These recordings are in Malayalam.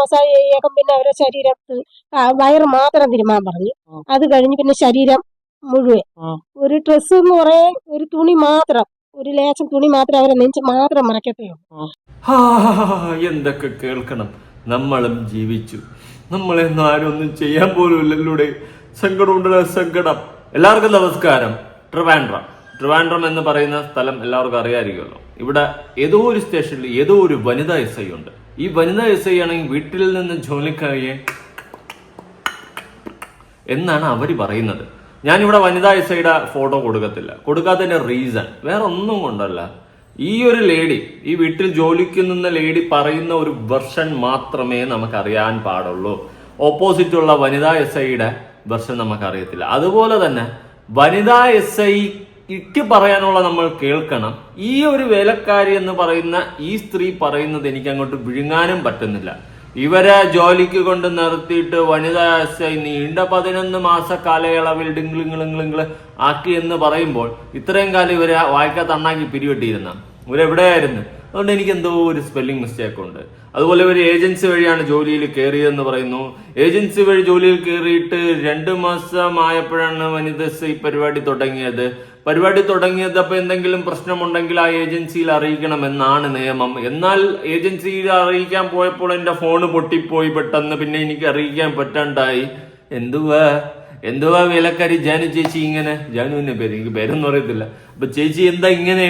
മസാജ് ചെയ്യുക പിന്നെ അവരെ ശരീരം വയർ വയറ് മാത്രം തിരുമാൻ പറഞ്ഞു. അത് കഴിഞ്ഞ് പിന്നെ ശരീരം മുഴുവൻ. ഒരു ഡ്രസ്സ് എന്ന് പറയാൻ ഒരു തുണി മാത്രം ഒരു ലേശം തുണി മാത്രം അവരെ നെഞ്ച് മാത്രം മറക്കത്തേ എന്തൊക്കെ കേൾക്കണം. നമ്മളും ജീവിച്ചു. നമ്മളെന്നും ആരും ഒന്നും ചെയ്യാൻ പോലും ഇല്ലല്ലൂടെ. സങ്കടമുണ്ടല്ലോ സങ്കടം. എല്ലാവർക്കും നമസ്കാരം. ട്രിവാൻഡ്രം. ട്രിവാൻഡ്രം എന്ന് പറയുന്ന സ്ഥലം എല്ലാവർക്കും അറിയാമായിരിക്കുമല്ലോ. ഇവിടെ ഏതോ ഒരു സ്റ്റേഷനിൽ ഏതോ ഒരു വനിതാ എസ് ഐ ഉണ്ട്. ഈ വനിതാ എസ് ഐ ആണെങ്കിൽ വീട്ടിൽ നിന്ന് ജോലിക്കാരിയെ എന്നാണ് അവർ പറയുന്നത്. ഞാനിവിടെ വനിതാ എസ് ഐയുടെ ഫോട്ടോ കൊടുക്കത്തില്ല. കൊടുക്കാത്തതിന്റെ റീസൺ വേറെ ഒന്നും കൊണ്ടല്ല. ഈ ഒരു ലേഡി ഈ വീട്ടിൽ ജോലിക്ക് നിന്ന ലേഡി പറയുന്ന ഒരു വെർഷൻ മാത്രമേ നമുക്കറിയാൻ പാടുള്ളൂ. ഓപ്പോസിറ്റുള്ള വനിതാ എസ് ഐയുടെ വെർഷൻ നമുക്കറിയത്തില്ല. അതുപോലെ തന്നെ വനിതാ എസ് ഐക്ക് പറയാനുള്ള നമ്മൾ കേൾക്കണം. ഈ ഒരു വേലക്കാരി എന്ന് പറയുന്ന ഈ സ്ത്രീ പറയുന്നത് എനിക്ക് അങ്ങോട്ട് വിഴുങ്ങാനും പറ്റുന്നില്ല. ഇവരെ ജോലിക്ക് കൊണ്ട് നിർത്തിയിട്ട് വനിതാ എസ് നീണ്ട പതിനൊന്ന് മാസ കാലയളവിൽ ഡിംഗ്ലിംഗ്ലിംഗ്ലിംഗ്ല് ആക്കി എന്ന് പറയുമ്പോൾ ഇത്രയും കാലം ഇവരെ വായിക്കാ തണ്ണാക്കി പിരിവെട്ടിയിരുന്ന. ഇവരെവിടെയായിരുന്നു? അതുകൊണ്ട് എനിക്ക് എന്തോ ഒരു സ്പെല്ലിംഗ് മിസ്റ്റേക്ക് ഉണ്ട്. അതുപോലെ ഇവർ ഏജൻസി വഴിയാണ് ജോലിയിൽ കയറിയതെന്ന് പറയുന്നു. ഏജൻസി വഴി ജോലിയിൽ കയറിയിട്ട് രണ്ട് മാസമായപ്പോഴാണ് വനിത എസ് പരിപാടി തുടങ്ങിയത്. പരിപാടി തുടങ്ങിയത് അപ്പൊ എന്തെങ്കിലും പ്രശ്നമുണ്ടെങ്കിൽ ആ ഏജൻസിയിൽ അറിയിക്കണമെന്നാണ് നിയമം. എന്നാൽ ഏജൻസിയിൽ അറിയിക്കാൻ പോയപ്പോൾ എന്റെ ഫോണ് പൊട്ടിപ്പോയി പെട്ടെന്ന് പിന്നെ എനിക്ക് അറിയിക്കാൻ പറ്റാണ്ടായി. എന്തുവാ? എന്തുവാ വിലക്കാരി ജാനു ചേച്ചി ഇങ്ങനെ? ജാനുവിന്റെ പേര് എനിക്ക് പേരൊന്നും അറിയത്തില്ല. അപ്പൊ ചേച്ചി എന്താ ഇങ്ങനെ?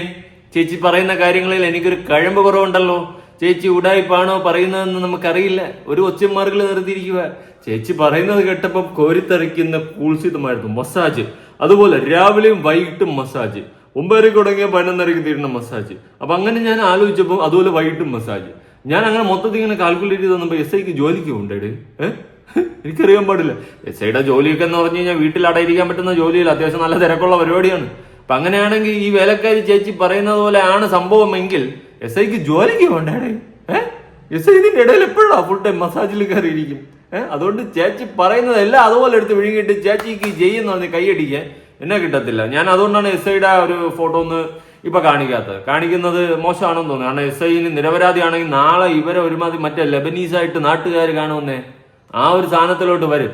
ചേച്ചി പറയുന്ന കാര്യങ്ങളിൽ എനിക്കൊരു കഴമ്പ് കുറവുണ്ടല്ലോ. ചേച്ചി ഉടായിപ്പാണോ പറയുന്നതെന്ന് നമുക്കറിയില്ല. ഒരു ഒച്ചമാർഗിൽ നിർത്തിയിരിക്കുക ചേച്ചി പറയുന്നത് കേട്ടപ്പോൾ കോരിത്തെറിക്കുന്ന കൂൾസിതമായിരുന്നു മസാജ്. അതുപോലെ രാവിലെയും വൈകിട്ടും മസാജ്. ഒമ്പതരയ്ക്ക് തുടങ്ങിയ പതിനൊന്നരയ്ക്ക് തീരുന്ന മസാജ്. അപ്പൊ അങ്ങനെ ഞാൻ ആലോചിച്ചപ്പോൾ അതുപോലെ വൈകിട്ടും മസാജ്. ഞാൻ അങ്ങനെ മൊത്തത്തിൽ ഇങ്ങനെ കാൽക്കുലേറ്റ് ചെയ്ത് എസ് ഐക്ക് ജോലിക്ക് കൊണ്ടേ ഏഹ് എനിക്കറിയാൻ പാടില്ല. എസ് ഐയുടെ ജോലിയൊക്കെ എന്ന് പറഞ്ഞു കഴിഞ്ഞാൽ വീട്ടിൽ അടയിരിക്കാൻ പറ്റുന്ന ജോലിയില്ല അത്യാവശ്യം നല്ല തിരക്കുള്ള പരിപാടിയാണ്. അപ്പൊ അങ്ങനെയാണെങ്കിൽ ഈ വേലക്കാരി ചേച്ചി പറയുന്നത് പോലെ ആണ് സംഭവമെങ്കിൽ എസ് ഐക്ക് ജോലിക്ക് വേണ്ടേ ഏഹ് എസ് ഐ ഇതിന്റെ ഇടയിൽ എപ്പോഴാണ് ഫുൾ ടൈം മസാജിൽ കയറിയിരിക്കും? അതുകൊണ്ട് ചേച്ചി പറയുന്നത് എല്ലാം അതുപോലെ എടുത്ത് വിഴുങ്ങിയിട്ട് ചേച്ചിക്ക് ജെയ്യെന്ന് പറഞ്ഞ് കൈയടിക്കാൻ എന്നെ കിട്ടത്തില്ല. ഞാൻ അതുകൊണ്ടാണ് എസ് ഐയുടെ ഒരു ഫോട്ടോ ഒന്ന് ഇപ്പൊ കാണിക്കാത്തത്. കാണിക്കുന്നത് മോശമാണെന്ന് തോന്നുന്നു. കാരണം എസ് ഐന് നിരപരാധിയാണെങ്കിൽ നാളെ ഇവരെ ഒരുമാതിരി മറ്റേ ലെബനീസായിട്ട് നാട്ടുകാർ കാണുമെന്നേ ആ ഒരു സാധനത്തിലോട്ട് വരും.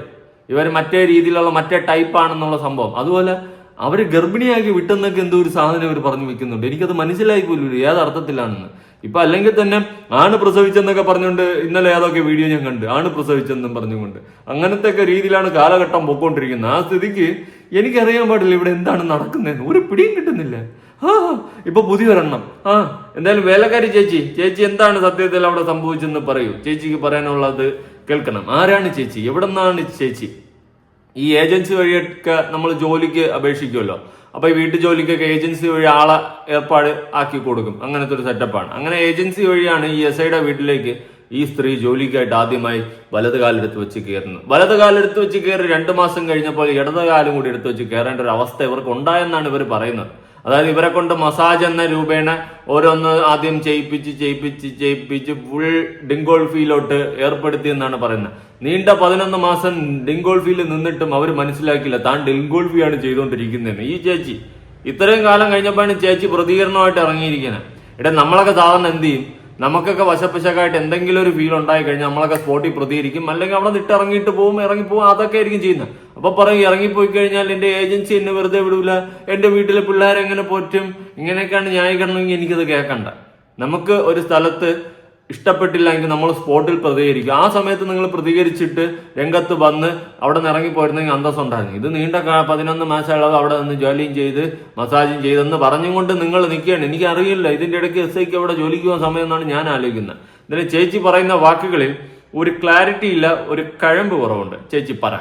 ഇവർ മറ്റേ രീതിയിലുള്ള മറ്റേ ടൈപ്പ് ആണെന്നുള്ള സംഭവം. അതുപോലെ അവർ ഗർഭിണിയാക്കി വിട്ടെന്നൊക്കെ എന്തോ ഒരു സാധനം അവർ പറഞ്ഞു വെക്കുന്നുണ്ട്. എനിക്കത് മനസ്സിലായി പോലും ഏതർത്ഥത്തിലാണെന്ന് ഇപ്പൊ അല്ലെങ്കിൽ തന്നെ ആണ് പ്രസവിച്ചെന്നൊക്കെ പറഞ്ഞുകൊണ്ട് ഇന്നലെ ഏതൊക്കെ വീഡിയോ ഞാൻ കണ്ട്. ആണ് പ്രസവിച്ചെന്നും പറഞ്ഞുകൊണ്ട്. അങ്ങനത്തെ ഒക്കെ രീതിയിലാണ് കാലഘട്ടം പൊക്കോണ്ടിരിക്കുന്നത് ആ സ്ഥിതിക്ക് എനിക്കറിയാൻ പാടില്ല ഇവിടെ എന്താണ് നടക്കുന്നതെന്ന്. ഒരു പിടിയും കിട്ടുന്നില്ല. ആ ഇപ്പൊ പുതിയൊരെണ്ണം. ആ എന്തായാലും വേലക്കാരി ചേച്ചി ചേച്ചി എന്താണ് സത്യത്തിൽ അവിടെ സംഭവിച്ചെന്ന് പറയൂ. ചേച്ചിക്ക് പറയാനുള്ളത് കേൾക്കണം. ആരാണ് ചേച്ചി? എവിടെ നിന്നാണ് ചേച്ചി? ഈ ഏജൻസി വഴിയൊക്കെ നമ്മൾ ജോലിക്ക് അപേക്ഷിക്കുമല്ലോ. അപ്പൊ ഈ വീട്ടു ജോലിക്കൊക്കെ ഏജൻസി വഴി ആളെ ഏർപ്പാട് ആക്കി കൊടുക്കും. അങ്ങനത്തെ ഒരു സെറ്റപ്പാണ് അങ്ങനെ ഏജൻസി വഴിയാണ് ഈ എസ് ഐയുടെ വീട്ടിലേക്ക് ഈ സ്ത്രീ ജോലിക്കായിട്ട് ആദ്യമായി വലത് കാലെടുത്ത് വെച്ച് കയറുന്നു. വലത് കാലെടുത്ത് വെച്ച് കയറി രണ്ടു മാസം കഴിഞ്ഞപ്പോൾ ഇടത് കാലം കൂടി എടുത്ത് വെച്ച് കയറേണ്ട ഒരു അവസ്ഥ ഇവർക്ക് ഉണ്ടായെന്നാണ് ഇവർ പറയുന്നത്. അതായത് ഇവരെ കൊണ്ട് മസാജ് എന്ന രൂപേണ ഓരോന്ന് ആദ്യം ചെയ്യിപ്പിച്ച് ചെയ്യിപ്പിച്ച് ചെയ്യിപ്പിച്ച് ഫുൾ ഡിങ്കോൾഫിയിലോട്ട് ഏർപ്പെടുത്തി എന്നാണ് പറയുന്നത്. നീണ്ട പതിനൊന്ന് മാസം ഡിങ്കോൾഫിയിൽ നിന്നിട്ടും അവർ മനസ്സിലാക്കിയില്ല. താൻ ഡിങ്കോൾഫിയാണ് ചെയ്തുകൊണ്ടിരിക്കുന്നതെന്ന്. ഈ ചേച്ചി ഇത്രയും കാലം കഴിഞ്ഞപ്പോഴാണ് ചേച്ചി പ്രതികരണമായിട്ട് ഇറങ്ങിയിരിക്കുന്നത്. ഇട നമ്മളൊക്കെ സാധാരണ എന്ത് ചെയ്യും? നമുക്കൊക്കെ വശപ്പശക്കായിട്ട് എന്തെങ്കിലും ഒരു ഫീൽ ഉണ്ടായി കഴിഞ്ഞാൽ നമ്മളൊക്കെ സ്പോട്ടിൽ പ്രതികരിക്കും. അല്ലെങ്കിൽ അവിടെ നിട്ട് ഇറങ്ങിയിട്ട് പോകും ഇറങ്ങിപ്പോകും അതൊക്കെ ആയിരിക്കും ചെയ്യുന്നത്. അപ്പൊ പറയും ഇറങ്ങിപ്പോയി കഴിഞ്ഞാൽ എന്റെ ഏജൻസി എന്നെ വെറുതെ വിടൂല. എന്റെ വീട്ടിലെ പിള്ളേരെങ്ങനെ പോറ്റും? ഇങ്ങനെയൊക്കെയാണ് ന്യായീകരണമെങ്കിൽ എനിക്കത് കേൾക്കണ്ട. നമുക്ക് ഒരു സ്ഥലത്ത് ഇഷ്ടപ്പെട്ടില്ല എങ്കിൽ നമ്മൾ സ്പോട്ടിൽ പ്രതികരിക്കും. ആ സമയത്ത് നിങ്ങൾ പ്രതികരിച്ചിട്ട് രംഗത്ത് വന്ന് അവിടെ നിന്ന് ഇറങ്ങിപ്പോയിരുന്നെങ്കിൽ അന്തസ്സം ഉണ്ടായിരുന്നു. ഇത് നീണ്ട പതിനൊന്ന് മാസം അളവ് അവിടെ നിന്ന് ജോലിയും ചെയ്ത് മസാജും ചെയ്തെന്ന് പറഞ്ഞുകൊണ്ട് നിങ്ങൾ നിൽക്കുകയാണ്. എനിക്ക് അറിയില്ല ഇതിന്റെ ഇടയ്ക്ക് എസ് ഐക്ക് അവിടെ ജോലിക്ക് പോകുന്ന സമയം എന്നാണ് ഞാൻ ആലോചിക്കുന്നത്. ഇതിന് ചേച്ചി പറയുന്ന വാക്കുകളിൽ ഒരു ക്ലാരിറ്റി ഇല്ല ഒരു കഴമ്പ് കുറവുണ്ട്. ചേച്ചി പറ.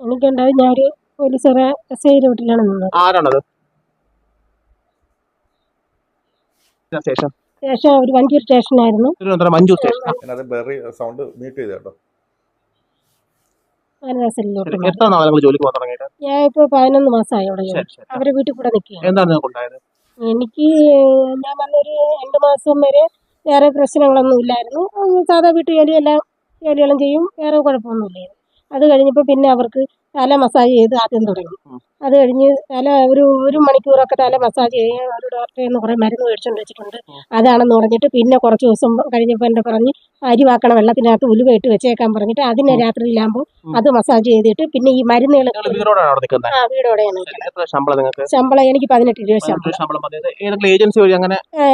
എനിക്കുണ്ടായി ഞാൻ ഒരു പോലീസുകാരെ എസ് ഐ വീട്ടിലാണ് നിന്നത്. ആരാണത്? സ്റ്റേഷൻ ഒരു Vanchiyoor സ്റ്റേഷനായിരുന്നു. Thiruvananthapuram Manju station. Very sound mute ചെയ്ത് കേട്ടോ. എത്ര നാളെ നിങ്ങൾ ജോലിക്ക് പോകാൻ തുടങ്ങിയിട്ട്? ഞാൻ ഇപ്പോൾ പതിനൊന്ന് മാസമായി അവിടെ ശരി ശരി. അവരെ വീട്ടിൽ കൂടെ നിൽക്കുകയാണ്. എന്താണ് നിങ്ങൾക്ക് ഉണ്ടായത് എനിക്ക് ഞാൻ വന്നൊരു രണ്ട് മാസം വരെ വേറെ പ്രശ്നങ്ങളൊന്നും ഇല്ലായിരുന്നു. ഉം, സാധാ വീട്ടുജോലി എല്ലാം ജോലികളും ചെയ്യും. വേറെ കുഴപ്പമൊന്നുമില്ലായിരുന്നു. അത് കഴിഞ്ഞപ്പോൾ പിന്നെ അവർക്ക് തല മസാജ് ചെയ്ത് ആദ്യം തുടങ്ങി. അത് കഴിഞ്ഞ് തല ഒരു ഒരു മണിക്കൂറൊക്കെ തല മസാജ് ചെയ്യാൻ ഒരു ഡോക്ടറെ നിന്ന് കുറേ മരുന്ന് മേടിച്ചുകൊണ്ട് വെച്ചിട്ടുണ്ട്. അതാണെന്ന് പറഞ്ഞിട്ട് പിന്നെ കുറച്ച് ദിവസം കഴിഞ്ഞപ്പോൾ എന്റെ പറഞ്ഞ് അരിവാക്കണം വെള്ളത്തിനകത്ത് ഉലുവ ഇട്ട് വെച്ചേക്കാൻ പറഞ്ഞിട്ട് അതിനെ. രാത്രിയിലാകുമ്പോൾ അത് മസാജ് ചെയ്തിട്ട് പിന്നെ ഈ മരുന്നുകൾ ആ വീടോടെയാണ് ശമ്പളം എനിക്ക് പതിനെട്ട് രൂപ ശമ്പളം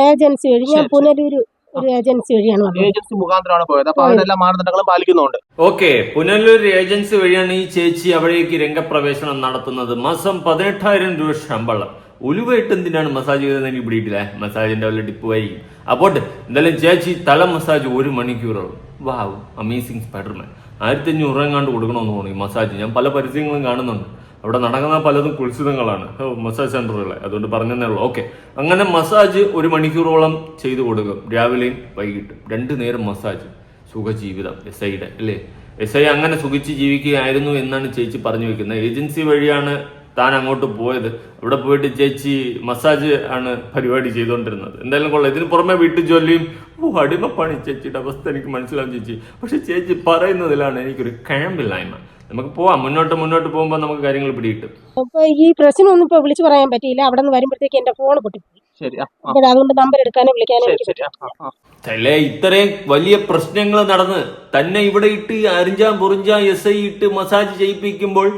ഏജൻസി വഴി ഞാൻ. പുനലൂര് ഒരു ഏജൻസി വഴിയാണ് വന്നത്. ഏജൻസി മുഖാന്തരമാണ് പോയത്. അപ്പൊ പോയത്. മാനദണ്ഡങ്ങളും പാലിക്കുന്നുണ്ട്. ഓക്കെ പുനലൂർ ഏജൻസി വഴിയാണ് ഈ ചേച്ചി അവിടേക്ക് രംഗപ്രവേശനം നടത്തുന്നത്. മാസം പതിനെട്ടായിരം രൂപ ശമ്പളം. ഉലുവായിട്ട് എന്തിനാണ് മസാജ് ചെയ്തതെന്ന് എനിക്ക് പിടിയിട്ടില്ല. മസാജിന്റെ വല്ല ടിപ്പുമായിരിക്കും അപ്പോൾ എന്തായാലും ചേച്ചി തല മസാജ് ഒരു മണിക്കൂറോളം വാവ് അമേസിങ് സ്പൈഡർമാൻ. ആയിരത്തി അഞ്ഞൂറ് എങ്ങാണ്ട് കൊടുക്കണമെന്ന് തോന്നി ഈ മസാജ്. ഞാൻ പല പരസ്യങ്ങളും കാണുന്നുണ്ട്. അവിടെ നടക്കുന്ന പലതും കുൽസിതങ്ങളാണ് മസാജ് സെന്ററുകളെ അതുകൊണ്ട് പറഞ്ഞതേ ഉള്ളൂ. ഓക്കെ അങ്ങനെ മസാജ് ഒരു മണിക്കൂറോളം ചെയ്തു കൊടുക്കും. രാവിലെയും വൈകിട്ടും. രണ്ടു നേരം മസാജ് സുഖജീവിതം. എസ് ഐയുടെ അല്ലേ? എസ് ഐ അങ്ങനെ സുഖിച്ച് ജീവിക്കുകയായിരുന്നു എന്നാണ് ചേച്ചി പറഞ്ഞു വെക്കുന്നത്. ഏജൻസി വഴിയാണ് താൻ അങ്ങോട്ട് പോയത്. അവിടെ പോയിട്ട് ചേച്ചി മസാജ് ആണ് പരിപാടി ചെയ്തുകൊണ്ടിരുന്നത് എന്തായാലും കൊള്ളാം. ഇതിന് പുറമെ വീട്ടു ജോലിയും ഓ അടിമപ്പണി ചേച്ചിയുടെ അവസ്ഥ എനിക്ക് മനസ്സിലാവും ചേച്ചി. പക്ഷെ ചേച്ചി പറയുന്നതിലാണ് എനിക്കൊരു കഴമ്പില്ലായ്മ. നമുക്ക് പോവാം. മുന്നോട്ട് മുന്നോട്ട് പോകുമ്പോൾ നമുക്ക് കാര്യങ്ങൾ പിടികിട്ടും. അപ്പൊ ഈ പ്രശ്നമൊന്നും ഇപ്പൊ വിളിച്ചു പറയാൻ പറ്റിയില്ല. അവിടെ നിന്ന് വരുമ്പോഴത്തേക്ക് എന്റെ ഫോൺ പൊട്ടിപ്പോയി. അപ്പോൾ അതുകൊണ്ട് നമ്പർ എടുക്കാനും വിളിക്കാനും എനിക്ക്. ഇത്രയും വലിയ പ്രശ്നങ്ങൾ നടന്ന് തന്നെ ഇവിടെ ഇട്ട് അരിഞ്ചാം പൊറിഞ്ചാം എസ് ഐ ഇട്ട് മസാജ് ചെയ്യിപ്പിക്കുമ്പോൾ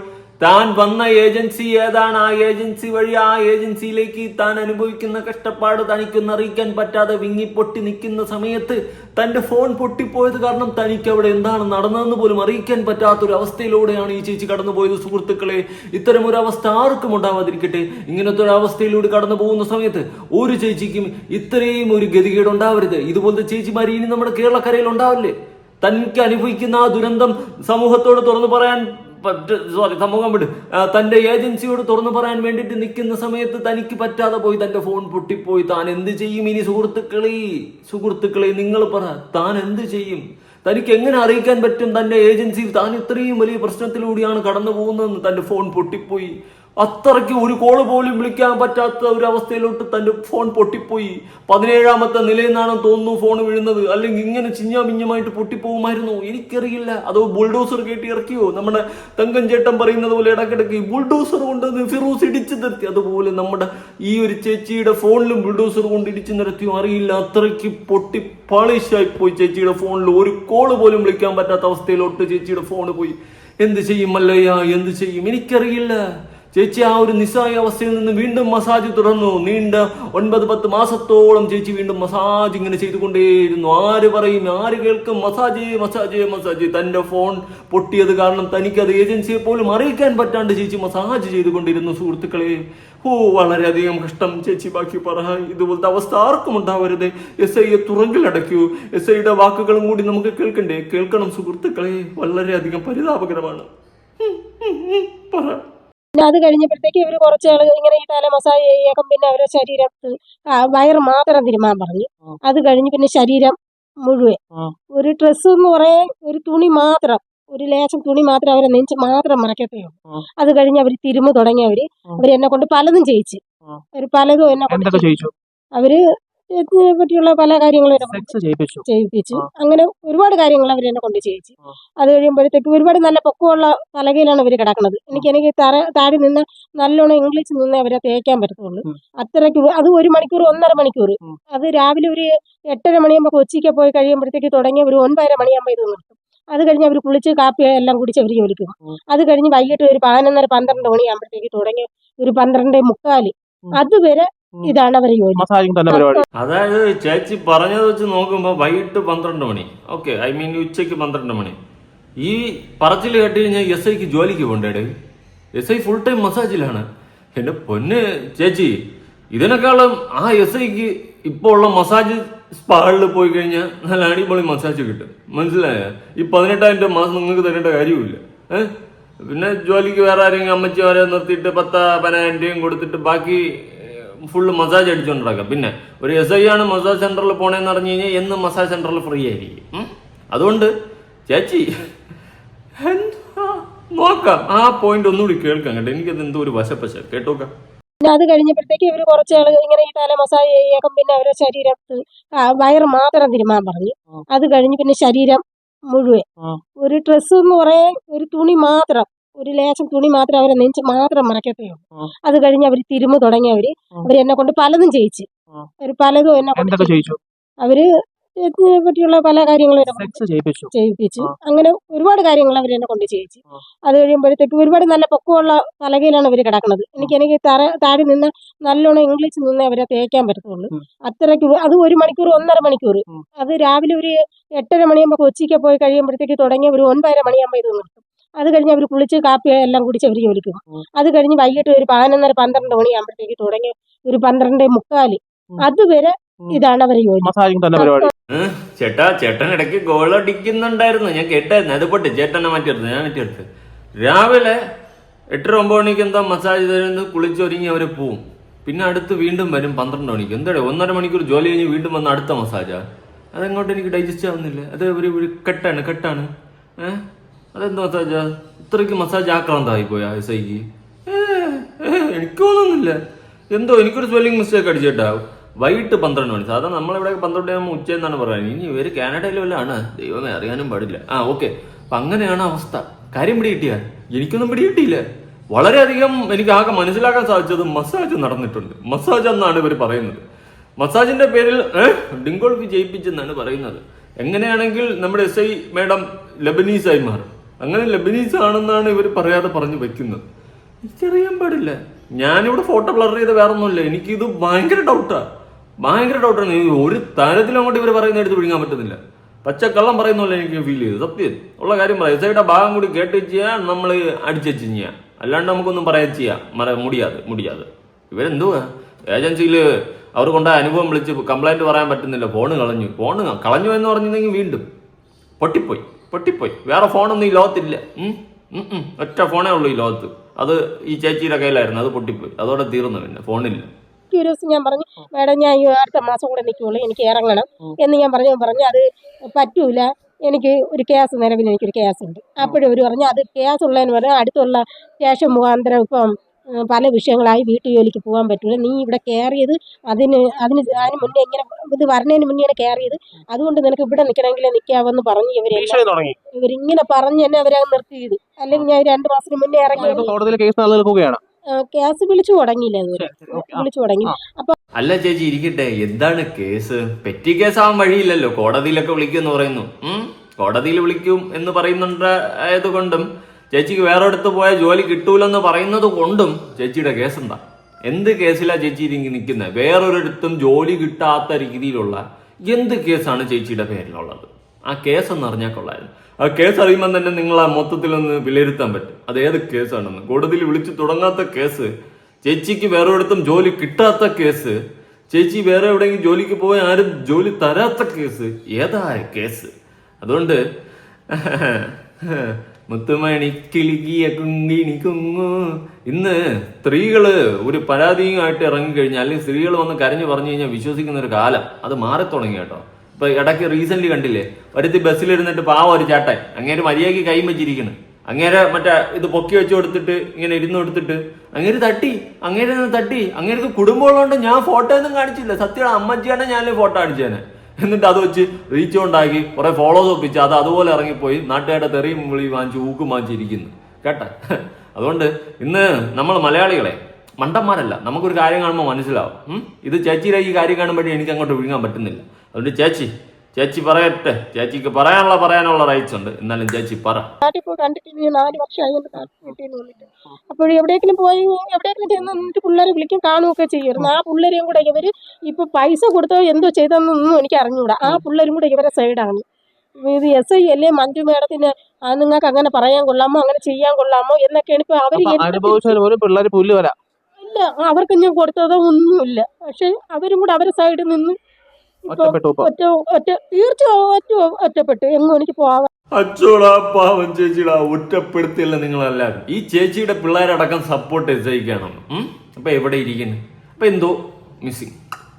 താൻ വന്ന ഏജൻസി ഏതാണ്? ആ ഏജൻസി വഴി ആ ഏജൻസിയിലേക്ക് താൻ അനുഭവിക്കുന്ന കഷ്ടപ്പാട് തനിക്കൊന്ന് അറിയിക്കാൻ പറ്റാതെ വിങ്ങി പൊട്ടി നിൽക്കുന്ന സമയത്ത് തന്റെ ഫോൺ പൊട്ടിപ്പോയത് കാരണം തനിക്ക് അവിടെ എന്താണ് നടന്നതെന്ന് പോലും അറിയിക്കാൻ പറ്റാത്തൊരു അവസ്ഥയിലൂടെയാണ് ഈ ചേച്ചി കടന്നുപോയത്. സുഹൃത്തുക്കളെ ഇത്തരം ഒരു അവസ്ഥ ആർക്കും ഉണ്ടാവാതിരിക്കട്ടെ. ഇങ്ങനത്തെ ഒരു അവസ്ഥയിലൂടെ കടന്നു പോകുന്ന സമയത്ത് ഒരു ചേച്ചിക്കും ഇത്രയും ഒരു ഗതികേട് ഉണ്ടാവരുത് ഇതുപോലത്തെ ചേച്ചിമാർ ഇനി നമ്മുടെ കേരളക്കരയിൽ ഉണ്ടാവില്ലേ? തനിക്ക് അനുഭവിക്കുന്ന ആ ദുരന്തം സമൂഹത്തോട് തുറന്നു പറയാൻ സോറി സമൂഹം വിട്. തന്റെ ഏജൻസിയോട് തുറന്നു പറയാൻ വേണ്ടിയിട്ട് നിൽക്കുന്ന സമയത്ത് തനിക്ക് പറ്റാതെ പോയി തന്റെ ഫോൺ പൊട്ടിപ്പോയി. താൻ എന്ത് ചെയ്യും ഇനി സുഹൃത്തുക്കളെ? സുഹൃത്തുക്കളെ നിങ്ങൾ പറ താൻ എന്ത് ചെയ്യും? തനിക്ക് എങ്ങനെ അറിയിക്കാൻ പറ്റും തന്റെ ഏജൻസി? താൻ ഇത്രയും വലിയ പ്രശ്നത്തിലൂടെയാണ് കടന്നു പോകുന്നതെന്ന് തന്റെ ഫോൺ പൊട്ടിപ്പോയി. അത്രയ്ക്ക് ഒരു കോൾ പോലും വിളിക്കാൻ പറ്റാത്ത ഒരു അവസ്ഥയിലോട്ട് തന്റെ ഫോൺ പൊട്ടിപ്പോയി. പതിനേഴാമത്തെ നിലയിൽ നിന്നാണ് തോന്നുന്നു ഫോൺ വീഴുന്നത്. അല്ലെങ്കിൽ ഇങ്ങനെ ചിഞ്ഞാമിഞ്ഞമായിട്ട് പൊട്ടിപ്പോകുമായിരുന്നു എനിക്കറിയില്ല. അതോ ബുൾഡോസർ കയറ്റി ഇറക്കിയോ? നമ്മുടെ തങ്കം ചേട്ടൻ പറയുന്നത് പോലെ ഇടക്കിടക്ക് ബുൾഡോസർ കൊണ്ട് ഫിറൂസ് ഇടിച്ചു നിർത്തി. അതുപോലെ നമ്മുടെ ഈ ഒരു ചേച്ചിയുടെ ഫോണിലും ബുൾഡോസർ കൊണ്ട് ഇടിച്ചു നിർത്തിയോ? അറിയില്ല. അത്രയ്ക്ക് പൊട്ടി പാളിഷായി പോയി ചേച്ചിയുടെ ഫോണിൽ ഒരു കോൾ പോലും വിളിക്കാൻ പറ്റാത്ത അവസ്ഥയിലോട്ട് ചേച്ചിയുടെ ഫോൺ പോയി. എന്ത് ചെയ്യും അല്ലയ്യ? എന്ത് ചെയ്യും? എനിക്കറിയില്ല. ചേച്ചി ആ ഒരു നിസ്സായ അവസ്ഥയിൽ നിന്ന് വീണ്ടും മസാജ് തുടർന്നു. നീണ്ട ഒൻപത് പത്ത് മാസത്തോളം ചേച്ചി വീണ്ടും മസാജ് ഇങ്ങനെ ചെയ്തുകൊണ്ടേയിരുന്നു. ആര് പറയും? ആര് കേൾക്കും? Massage massage massage. തന്റെ ഫോൺ പൊട്ടിയത് കാരണം തനിക്ക് അത് ഏജൻസിയെ പോലും അറിയിക്കാൻ പറ്റാണ്ട് ചേച്ചി മസാജ് ചെയ്തുകൊണ്ടിരുന്നു. സുഹൃത്തുക്കളെ ഓ വളരെയധികം കഷ്ടം. ചേച്ചി ബാക്കി പറ. ഇതുപോലത്തെ അവസ്ഥ ആർക്കും ഉണ്ടാവരുത്. എസ് ഐയെ തുറങ്കിലടയ്ക്കൂ. എസ് ഐയുടെ വാക്കുകളും കൂടി നമുക്ക് കേൾക്കണ്ടേ? കേൾക്കണം സുഹൃത്തുക്കളെ. വളരെയധികം പരിതാപകരമാണ്. പറ. പിന്നെ അത് കഴിഞ്ഞപ്പോഴത്തേക്ക് ഇവർ കുറച്ച് ആൾ ഇങ്ങനെ ഈ തല മസാജ് ചെയ്യാക്കും പിന്നെ അവരെ ശരീരത്ത് ആ, വയറ് മാത്രം തിരുമാൻ പറഞ്ഞു. അത് കഴിഞ്ഞ് പിന്നെ ശരീരം മുഴുവൻ. ഒരു ഡ്രസ്സ് എന്ന് പറയാൻ ഒരു തുണി മാത്രം ഒരു ലേശം തുണി മാത്രം അവരെ നെഞ്ച് മാത്രം മറക്കത്തേ ഉള്ളൂ ഉം. അത് കഴിഞ്ഞ് അവർ തിരുമ തുടങ്ങിയവര് അവർ അവരെന്നെ എന്നെ കൊണ്ട് പലതും ചെയ്യിച്ചു. അവർ അവർ പലതും എന്നെ കൊണ്ട് അവർ ഇതിനെ പറ്റിയുള്ള പല കാര്യങ്ങളും എന്നെ കൊണ്ട് സെക്സ് ചെയ്യിപ്പിച്ചു. അങ്ങനെ ഒരുപാട് കാര്യങ്ങൾ അവർ എന്നെ കൊണ്ട് ചെയ്യിച്ചു. അത് കഴിയുമ്പോഴത്തേക്ക് ഒരുപാട് നല്ല പൊക്കമുള്ള പലകയിലാണ് ഇവർ കിടക്കുന്നത്. എനിക്ക് എനിക്ക് തറ താടി നിന്ന് നല്ലോണം ഇംഗ്ലീഷ് നിന്ന് അവരെ തേക്കാൻ പറ്റത്തുള്ളൂ. അത്രയ്ക്ക് അത് ഒരു മണിക്കൂർ ഒന്നര മണിക്കൂർ. അത് രാവിലെ ഒരു എട്ടര മണിയാകുമ്പോൾ കൊച്ചിക്ക് പോയി കഴിയുമ്പോഴത്തേക്ക് തുടങ്ങി ഒരു ഒൻപതര മണിയാകുമ്പോൾ ഇത് നിർത്തും. അത് കഴിഞ്ഞ് അവർ കുളിച്ച് കാപ്പി എല്ലാം കുടിച്ച് അവർ ജോലിക്ക് പോകും. അത് കഴിഞ്ഞ് വൈകിട്ട് ഒരു പതിനൊന്നര പന്ത്രണ്ട് മണിയാകുമ്പോഴത്തേക്ക് തുടങ്ങി ഒരു പന്ത്രണ്ട് മുക്കാൽ. ഉം. അതുവരെ. ഇതാണ് അവർ അതായത് ചേച്ചി പറഞ്ഞത് വെച്ച് നോക്കുമ്പോൾ വൈകിട്ട് പന്ത്രണ്ട് മണി. ഓക്കെ ഐ മീൻ ഉച്ചയ്ക്ക് പന്ത്രണ്ട് മണി. ഈ പറച്ചിൽ കേട്ട് കഴിഞ്ഞാൽ എസ് ഐക്ക് ജോലിക്ക് പോണ്ടേ എസ് ഐ ഫുൾ ടൈം മസാജിലാണ് എന്റെ പൊന്ന് ചേച്ചി ഇതിനേക്കാളും ആ എസ് ഐക്ക് ഇപ്പോൾ ഉള്ള മസാജ് സ്പാളിൽ പോയി കഴിഞ്ഞാൽ നല്ല അടിപൊളി മസാജ് കിട്ടും. മനസ്സിലായ? ഈ പതിനെട്ടായിരം രൂപ മാസം നിങ്ങൾക്ക് തരേണ്ട കാര്യമില്ല ഏഹ് പിന്നെ ജോലിക്ക് വേറെ ആരെങ്കിലും അമ്മച്ചിമാരെ നിർത്തിയിട്ട് പത്ത പതിനായിരം രൂപയും കൊടുത്തിട്ട് ബാക്കി ഫുള്ള് മസാജ് അടിച്ചുകൊണ്ട് നടക്കുക പിന്നെ ഒരു എസ് ഐ ആണ് മസാജ് സെന്ററിൽ പോണേന്ന് പറഞ്ഞു കഴിഞ്ഞാൽ എന്നും മസാജ് സെന്ററിൽ ഫ്രീ ആയിരിക്കും. അതുകൊണ്ട് ചേച്ചി എന്താ? നോക്കാം. ആ പോയിന്റ് ഒന്നുകൂടി കേൾക്കാം കേട്ടോ. എനിക്കത് എന്തോ ഒരു വശപ്പശ കേട്ടോക്ക. പിന്നെ അത് കഴിഞ്ഞപ്പോഴത്തേക്ക് ഇവർ കുറച്ച് ആൾ ഇങ്ങനെ ഈ തല മസാജ് ചെയ്യാക്കും പിന്നെ അവരുടെ ശരീരം വയറ് മാത്രം തിരുമാൻ പറഞ്ഞു. അത് കഴിഞ്ഞ് പിന്നെ ശരീരം മുഴുവൻ. ഒരു ഡ്രസ്സ് എന്ന് പറയാൻ ഒരു തുണി മാത്രം. ഒരു ലേശം തുണി മാത്രം അവരെ നെഞ്ച് മാത്രം മറക്കത്തേ ഉള്ളൂ അത് കഴിഞ്ഞ് അവർ തിരുമ്പ് തുടങ്ങിയവര് അവർ അവർ എന്നെ കൊണ്ട് പലതും ചെയ്യിച്ച്. അവർ അവർ പലതും എന്നെ കൊണ്ട് അവർ ഇതിനെ പറ്റിയുള്ള പല കാര്യങ്ങളും ചെയ്യിപ്പിച്ച്. അങ്ങനെ ഒരുപാട് കാര്യങ്ങൾ അവർ എന്നെ കൊണ്ട് ചെയ്യിച്ചു. അത് കഴിയുമ്പോഴത്തേക്ക് ഒരുപാട് നല്ല പൊക്കമുള്ള പലകയിലാണ് അവർ കിടക്കുന്നത് എനിക്ക് എനിക്ക് തറ താഴെ നിന്ന് നല്ലോണം ഇംഗ്ലീഷ് നിന്ന് അവരെ തേക്കാൻ പറ്റത്തുള്ളൂ. അത്രയ്ക്ക് അത് ഒരു മണിക്കൂർ ഒന്നര മണിക്കൂർ. അത് രാവിലെ ഒരു എട്ടര മണിയാകുമ്പോൾ കൊച്ചിക്ക് പോയി കഴിയുമ്പോഴത്തേക്ക് തുടങ്ങി ഒരു ഒൻപതര മണിയാകുമ്പോൾ ഇത് നിർത്തും. അത് കഴിഞ്ഞ് അവർ കുളിച്ച് കാപ്പി എല്ലാം കുടിച്ച് അവർ ജോലിക്ക് പോകും. അത് കഴിഞ്ഞ് വൈകിട്ട് ഒരു പതിനൊന്നര പന്ത്രണ്ട് മണിയാകുമ്പോഴത്തേക്ക് തുടങ്ങി ഒരു പന്ത്രണ്ട് മുക്കാൽ. അതുവരെ. ഇതാണ് അവർ ജോലി. തന്നെ പരിപാടി. ഏ? ചേട്ടാ ചേട്ടൻ ഇടയ്ക്ക് ഗോൾ അടിക്കുന്നുണ്ടായിരുന്നു. ഞാൻ കേട്ടായിരുന്നു. അത് പൊട്ടി. ചേട്ടനെ മാറ്റിയെടുത്തു. ഞാൻ മാറ്റിയെടുത്ത്. രാവിലെ എട്ടര ഒമ്പത് മണിക്ക് എന്താ മസാജ് തരുന്നത് കുളിച്ചൊരുങ്ങി അവർ പോവും. പിന്നെ അടുത്ത് വീണ്ടും വരും പന്ത്രണ്ട് മണിക്ക്. എന്താ ഒന്നര മണിക്കൂർ ജോലി കഴിഞ്ഞ് വീണ്ടും വന്ന് അടുത്ത മസാജാ? അതെങ്ങോട്ട് എനിക്ക് ഡൈജസ്റ്റ് ആവുന്നില്ല. അത് ഒരു ഒരു കെട്ടാണ് കെട്ടാണ്. ഏഹ് അതെന്താ മസാജാ ഇത്രയ്ക്ക് മസാജ് ആക്രാന്തായി പോയാ എസ് ഐക്ക്? എനിക്ക് തോന്നുന്നില്ല. എന്തോ എനിക്കൊരു സ്പെല്ലിംഗ് മിസ്റ്റേക്ക് അടിച്ചിട്ടാ. വൈകിട്ട് പന്ത്രണ്ട് മണി. സാധാരണ നമ്മളിവിടെ പന്ത്രണ്ട് മണി ഉച്ച എന്നാണ് പറയുന്നത്. ഇനി ഇവർ കാനഡയിൽ വല്ലാണ് ദൈവമേ അറിയാനും പാടില്ല. ആ ഓക്കെ. അപ്പൊ അങ്ങനെയാണ് അവസ്ഥ. കാര്യം പിടി കിട്ടിയ എനിക്കൊന്നും പിടി കിട്ടിയില്ല വളരെയധികം എനിക്ക് ആകെ മനസ്സിലാക്കാൻ സാധിച്ചത് മസാജ് നടന്നിട്ടുണ്ട്. മസാജ് എന്നാണ് ഇവർ പറയുന്നത്. മസാജിന്റെ പേരിൽ ഡിങ്കോൾഫി ജയിപ്പിച്ചെന്നാണ് പറയുന്നത്. എങ്ങനെയാണെങ്കിൽ നമ്മുടെ എസ് ഐ മാഡം ആയി മാറും. അങ്ങനെ ലബനീസ് ആണെന്നാണ് ഇവർ പറയാതെ പറഞ്ഞു വെക്കുന്നത്. എനിക്കറിയാൻ പാടില്ല. ഞാനിവിടെ ഫോട്ടോ ബ്ലർ ചെയ്ത വേറെ ഒന്നുമില്ല എനിക്കിത് ഭയങ്കര ഡൗട്ടാ ഭയങ്കര ഡൗട്ടാണ് ഒരു തരത്തിലും അങ്ങോട്ട് ഇവർ പറയുന്ന എടുത്ത് വിഴുങ്ങാൻ പറ്റുന്നില്ല പച്ചക്കള്ളം പറയുന്നില്ല എനിക്ക് ഫീൽ ചെയ്തു. സത്യം. ഉള്ള കാര്യം പറയാം. എസ്ഐയുടെ ഭാഗം കൂടി കേട്ട് ചെയ്യാൻ നമ്മൾ അടിച്ചു ചെയ്യാം. അല്ലാണ്ട് നമുക്കൊന്നും പറയാൻ ചെയ്യാം. മറ മുടിയാതെ മുടിയാതെ. ഇവരെന്തുവാ? ഏജൻസിയിൽ അവർ കൊണ്ട അനുഭവം വിളിച്ച് കംപ്ലൈന്റ് പറയാൻ പറ്റുന്നില്ല. ഫോണ് കളഞ്ഞു. ഫോണ് കളഞ്ഞു എന്ന് പറഞ്ഞിരുന്നെങ്കിൽ വീണ്ടും പൊട്ടിപ്പോയി. പൊട്ടിപ്പോയി. വേറെ ഫോണൊന്നും ഈ ലോകത്തില്ല. ഒറ്റ ഫോണേ ഉള്ളൂ ഈ ലോകത്ത്. അത് ഈ ചേച്ചിയുടെ കയ്യിലായിരുന്നു. അത് പൊട്ടിപ്പോയി. അതോടെ തീർന്നു പിന്നെ. ഫോണില്ല. ഒരു ദിവസം ഞാൻ പറഞ്ഞു മേഡം ഞാൻ ഈ അടുത്ത മാസം കൂടെ നിൽക്കുള്ളൂ. എനിക്ക് ഇറങ്ങണം. എന്ന് ഞാൻ പറഞ്ഞു. പറഞ്ഞു അത് പറ്റൂല. എനിക്ക് ഒരു കേസ് നിലവിൽ എനിക്കൊരു കേസ് ഉണ്ട് അപ്പോഴും അവർ പറഞ്ഞു അത് കേസ് ഉള്ളതെന്ന് പറഞ്ഞാൽ അടുത്തുള്ള സ്റ്റേഷൻ മുഖാന്തരം ഇപ്പം പല വിഷയങ്ങളായി വീട്ടു ജോലിക്ക് പോകാൻ പറ്റില്ല നീ ഇവിടെ കയറിയത് അതിന് അതിന് അതിന് മുന്നേ ഇങ്ങനെ ഇത് മുന്നേ മുന്നെയാണ് കയറിയത് അതുകൊണ്ട് നിനക്ക് ഇവിടെ നിൽക്കണമെങ്കിൽ നിൽക്കാവെന്ന് പറഞ്ഞു തുടങ്ങി. ഇവരിങ്ങനെ പറഞ്ഞ് തന്നെ നിർത്തി ചെയ്തു അല്ലെങ്കിൽ ഞാൻ രണ്ടു മാസത്തിന് മുന്നേ ഇറങ്ങി. കേസ് വിളിച്ചു തുടങ്ങിയില്ല. വിളിച്ചു തുടങ്ങി. അപ്പൊ അല്ല ചേച്ചി ഇരിക്കട്ടെ. എന്താണ് കേസ്? പെറ്റി കേസ് ആവാൻ വഴിയില്ലല്ലോ. കോടതിയിലൊക്കെ വിളിക്കും എന്ന് പറയുന്നു? കോടതിയിൽ വിളിക്കും എന്ന് പറയുന്നുണ്ട് ആയതുകൊണ്ടും ചേച്ചിക്ക് വേറെ അടുത്ത് പോയാൽ ജോലി കിട്ടൂലെന്ന് പറയുന്നത് കൊണ്ടും ചേച്ചിയുടെ കേസ് എന്താ എന്ത് കേസിലാ ചേച്ചി ഇതിങ്ങി നിൽക്കുന്നത് വേറൊരിടത്തും ജോലി കിട്ടാത്ത രീതിയിലുള്ള എന്ത് കേസാണ് ചേച്ചിയുടെ പേരിലുള്ളത്? ആ കേസ് എന്ന് അറിഞ്ഞാൽ കൊള്ളായിരുന്നു. ആ കേസ് അറിയുമ്പോൾ തന്നെ നിങ്ങൾ ആ മൊത്തത്തിലൊന്ന് വിലയിരുത്താൻ പറ്റും. അത് ഏത് കേസാണെന്ന്. കോടതിയിൽ വിളിച്ചു തുടങ്ങാത്ത കേസ് ചേച്ചിക്ക് വേറെ ഒരിടത്തും ജോലി കിട്ടാത്ത കേസ് ചേച്ചി വേറെ എവിടെയെങ്കിലും ജോലിക്ക് പോയി ആരും ജോലി തരാത്ത കേസ് ഏതാ കേസ്? അതുകൊണ്ട് മുത്തുമണി കിളികിയ കുങ്കിണി കുങ്ങു ഇന്ന് സ്ത്രീകൾ ഒരു പരാതിയുമായിട്ട് ഇറങ്ങിക്കഴിഞ്ഞാൽ അല്ലെങ്കിൽ സ്ത്രീകൾ വന്ന് കരഞ്ഞു പറഞ്ഞു കഴിഞ്ഞാൽ വിശ്വസിക്കുന്ന ഒരു കാലം. അത് മാറി തുടങ്ങി കേട്ടോ. ഇപ്പൊ ഇടയ്ക്ക് റീസെന്റ് കണ്ടില്ലേ? ഒരുത്തി ബസ്സിലിരുന്നിട്ട് പാവ ഒരു ചേട്ടൻ. അങ്ങേര് മര്യാദയ്ക്ക് കൈ വെച്ചിരിക്കുന്നു. അങ്ങേരെ മറ്റേ ഇത് പൊക്കി വെച്ച് കൊടുത്തിട്ട് ഇങ്ങനെ ഇരുന്ന് കൊടുത്തിട്ട് അങ്ങേര് തട്ടി അങ്ങേരെ തട്ടി. അങ്ങേർക്ക് കുടുംബമുള്ളതുകൊണ്ട് ഞാൻ ഫോട്ടോ ഒന്നും കാണിച്ചില്ല. സത്യം അമ്മച്ചിയാണ് ഞാൻ ഫോട്ടോ കാണിച്ചേനെ. എന്നിട്ട് അത് വെച്ച് റീച്ച് ഉണ്ടാക്കി കുറെ ഫോളോസ് ഒപ്പിച്ച് അത് അതുപോലെ ഇറങ്ങിപ്പോയി. നാട്ടുകാരുടെ തെറിയും വിളി വാങ്ങിച്ച് ഊക്കും വാങ്ങിച്ചിരിക്കുന്നു. കേട്ടെ? അതുകൊണ്ട് ഇന്ന് നമ്മൾ മലയാളികളെ മണ്ടന്മാരല്ല നമുക്കൊരു കാര്യം കാണുമ്പോൾ മനസ്സിലാവും. ഇത് ചേച്ചിയിലേക്ക് കാര്യം കാണുമ്പോഴേ എനിക്ക് അങ്ങോട്ട് വിഴുങ്ങാൻ പറ്റുന്നില്ല. അതുകൊണ്ട് ചേച്ചി ചേച്ചി പറയട്ടെ. ചേച്ചിക്ക് പറയാനുള്ള പറയാനുള്ള റൈറ്റ്സ് ഉണ്ട്. എന്നാലും ചേച്ചി പറ. നാട്ടിൽ പോയി കണ്ടിട്ട് ഇനി നാല് വർഷമായി എന്റെ വീട്ടിൽ നിന്ന് വന്നിട്ട് അപ്പോൾ എവിടെയെങ്കിലും പോയി എവിടെയെങ്കിലും ചെന്ന് നിന്നിട്ട് പിള്ളേരെ വിളിക്കും കാണുകയൊക്കെ ചെയ്യുമായിരുന്നു ആ പിള്ളേരെയും കൂടെ ഇവർ ഇപ്പോൾ പൈസ കൊടുത്തോ എന്തോ ചെയ്തെന്നൊന്നും എനിക്ക് അറിഞ്ഞുകൂടാ ആ പിള്ളേരും കൂടെ ഇവരെ സൈഡാണ്. ഇത് എസ് ഐ അല്ലേ മഞ്ജു മേഡത്തിന് നിങ്ങൾക്ക് അങ്ങനെ പറയാൻ കൊള്ളാമോ അങ്ങനെ ചെയ്യാൻ കൊള്ളാമോ എന്നൊക്കെയാണ് ഇപ്പൊ അവർ പിള്ളേർ ഇല്ല അവർക്ക് ഞാൻ കൊടുത്തതോ ഒന്നുമില്ല. പക്ഷെ അവരും കൂടെ അവരുടെ സൈഡിൽ നിന്ന് തീർച്ചയായും ഒറ്റപ്പെട്ടു. എങ്ങും എനിക്ക് പോകാൻ അച്ചോടാ പാവം ചേച്ചിയുടെ ഒറ്റപ്പെടുത്തിയല്ല നിങ്ങളെല്ലാം ഈ ചേച്ചിയുടെ പിള്ളേരടക്കം സപ്പോർട്ട് എസ് ഐക്കാണ് അപ്പൊ എവിടെ ഇരിക്കുന്നു? അപ്പൊ എന്തോ മിസ്സിങ്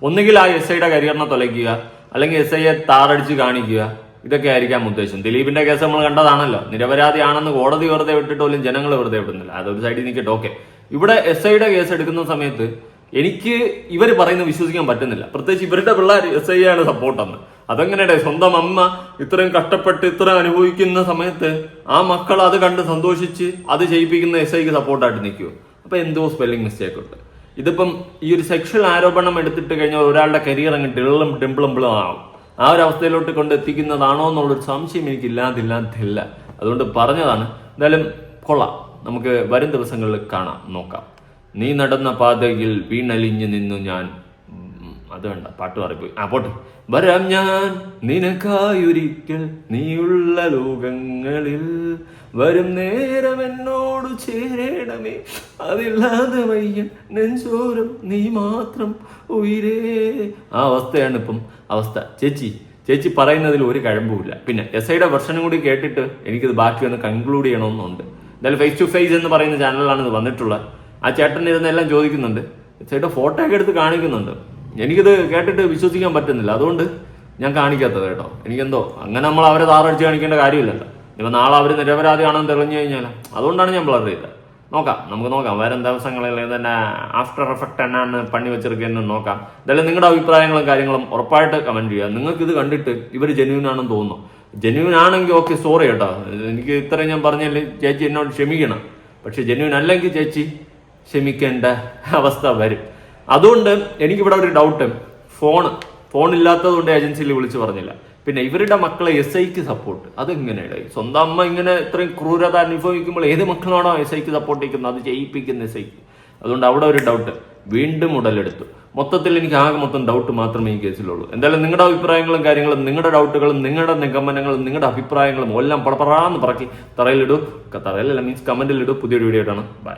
ഒന്നുകിൽ ആ എസ് ഐയുടെ കരിയറിനെ തൊലയ്ക്കുക അല്ലെങ്കിൽ എസ് ഐയെ താറടിച്ച് കാണിക്കുക. ഇതൊക്കെ ആയിരിക്കാം ഉദ്ദേശം. ദിലീപിന്റെ കേസ് നമ്മൾ കണ്ടതാണല്ലോ. നിരപരാധിയാണെന്ന് കോടതി വെറുതെ വിട്ടിട്ട് പോലും ജനങ്ങൾ വെറുതെ വിടുന്നില്ല. അതൊരു സൈഡിൽ നിൽക്കട്ടെ. ഓക്കെ ഇവിടെ എസ് ഐയുടെ കേസ് എടുക്കുന്ന സമയത്ത് എനിക്ക് ഇവർ പറയുന്നത് വിശ്വസിക്കാൻ പറ്റുന്നില്ല. പ്രത്യേകിച്ച് ഇവരുടെ പിള്ളേർ എസ് ഐ ആണ് സപ്പോർട്ടെന്ന് അതെങ്ങനെയുടെ സ്വന്തം അമ്മ ഇത്രയും കഷ്ടപ്പെട്ട് ഇത്ര അനുഭവിക്കുന്ന സമയത്ത് ആ മക്കൾ അത് കണ്ട് സന്തോഷിച്ച് അത് ചെയ്യിപ്പിക്കുന്ന എസ് ഐക്ക് സപ്പോർട്ടായിട്ട് നിൽക്കുമോ അപ്പൊ എന്തോ സ്പെല്ലിംഗ് മിസ്റ്റേക്ക് ഉണ്ട്. ഇതിപ്പം ഈ ഒരു സെക്ഷൽ ആരോപണം എടുത്തിട്ട് കഴിഞ്ഞാൽ ഒരാളുടെ കരിയർ അങ്ങ് ഡിള്ളും ഡിമ്പിളും ആവും. ആ ഒരു അവസ്ഥയിലോട്ട് കൊണ്ട് എത്തിക്കുന്നതാണോ എന്നുള്ളൊരു സംശയം എനിക്ക് ഇല്ലാതില്ലാതില്ല അതുകൊണ്ട് പറഞ്ഞതാണ്. എന്തായാലും കൊള്ളാം. നമുക്ക് വരും ദിവസങ്ങളിൽ കാണാം. നോക്കാം. നീ നടന്ന പാതയിൽ വീണലിഞ്ഞു നിന്നു ഞാൻ. അത് വേണ്ട പാട്ട് മാറിപ്പോയി. ആ പോട്ട്. വരാം ഞാൻ. നിനക്കായൊരിക്കൽ നീയുള്ള ലോകങ്ങളിൽ വരും നേരം എന്നോട് ചേരണമേ. അതില്ലാതെ വയ്യൻ നെഞ്ചോരം നീ മാത്രം ഉയരേ. ആ അവസ്ഥയാണ് ഇപ്പം അവസ്ഥ. ചേച്ചി ചേച്ചി പറയുന്നതിൽ ഒരു കഴമ്പുമില്ല. പിന്നെ എസ് ഐയുടെ വെർഷനും കൂടി കേട്ടിട്ട് എനിക്കിത് ബാക്കി ഒന്ന് കൺക്ലൂഡ് ചെയ്യണമെന്നുണ്ട്. എന്തായാലും ഫേസ് ടു ഫേസ് എന്ന് പറയുന്ന ചാനലിലാണ് ഇത് വന്നിട്ടുള്ളത്. ആ ചേട്ടൻ ഇരുന്നെല്ലാം ചോദിക്കുന്നുണ്ട്. ചേട്ടൻ ഫോട്ടോ ഒക്കെ എടുത്ത് കാണിക്കുന്നുണ്ട്. എനിക്കിത് കേട്ടിട്ട് വിശ്വസിക്കാൻ പറ്റുന്നില്ല. അതുകൊണ്ട് ഞാൻ കാണിക്കാത്തത് കേട്ടോ. എനിക്കെന്തോ അങ്ങനെ നമ്മൾ അവരെ താറടിച്ച് കാണിക്കേണ്ട കാര്യമില്ലല്ലോ. ഇപ്പൊ നാളെ അവർ നിരപരാധിയാണെന്ന് തെളിഞ്ഞു കഴിഞ്ഞാൽ അതുകൊണ്ടാണ് ഞാൻ ബ്ലർ ചെയ്തത്. നോക്കാം നമുക്ക് നോക്കാം. വരും ദിവസങ്ങളിൽ തന്നെ ആഫ്റ്റർ എഫക്റ്റ് എന്നാണ് പണി വെച്ചിരിക്കുന്നത് നോക്കാം. എന്തായാലും നിങ്ങളുടെ അഭിപ്രായങ്ങളും കാര്യങ്ങളും ഉറപ്പായിട്ട് കമന്റ് ചെയ്യുക. നിങ്ങൾക്ക് ഇത് കണ്ടിട്ട് ഇവർ ജെന്യൂൻ ആണെന്ന് തോന്നുന്നു. ജെന്യൂൻ ആണെങ്കിൽ ഓക്കെ സോറി കേട്ടോ. എനിക്ക് ഇത്രയും ഞാൻ പറഞ്ഞല്ലേ ചേച്ചി എന്നോട് ക്ഷമിക്കണം. പക്ഷേ ജെന്യൂൻ അല്ലെങ്കിൽ ചേച്ചി ക്ഷമിക്കേണ്ട അവസ്ഥ വരും. അതുകൊണ്ട് എനിക്കിവിടെ ഒരു ഡൗട്ട് ഫോൺ ഫോൺ ഇല്ലാത്തത് കൊണ്ട് ഏജൻസിയിൽ വിളിച്ച് പറഞ്ഞില്ല. പിന്നെ ഇവരുടെ മക്കളെ എസ് ഐക്ക് സപ്പോർട്ട് അതെങ്ങനെയാണ് സ്വന്തം അമ്മ ഇങ്ങനെ ഇത്രയും ക്രൂരത അനുഭവിക്കുമ്പോൾ ഏത് മക്കളാണോ എസ് ഐക്ക് സപ്പോർട്ട് ചെയ്യുന്നത്? അത് ചെയ്യിപ്പിക്കുന്ന എസ് ഐക്ക് അതുകൊണ്ട് അവിടെ ഒരു ഡൗട്ട് വീണ്ടും ഉടലെടുത്തു. മൊത്തത്തിൽ എനിക്ക് ആകെ മൊത്തം ഡൗട്ട് മാത്രമേ ഈ കേസിലുള്ളൂ. എന്തായാലും നിങ്ങളുടെ അഭിപ്രായങ്ങളും കാര്യങ്ങളും നിങ്ങളുടെ ഡൗട്ടുകളും നിങ്ങളുടെ നിഗമനങ്ങളും നിങ്ങളുടെ അഭിപ്രായങ്ങളും എല്ലാം പടപറാന്ന് പറക്കി തറയിലിടൂ. തറയിലല്ല മീൻസ് കമന്റിലിടൂ പുതിയൊരു വീഡിയോ ആയിട്ടാണ്. ബൈ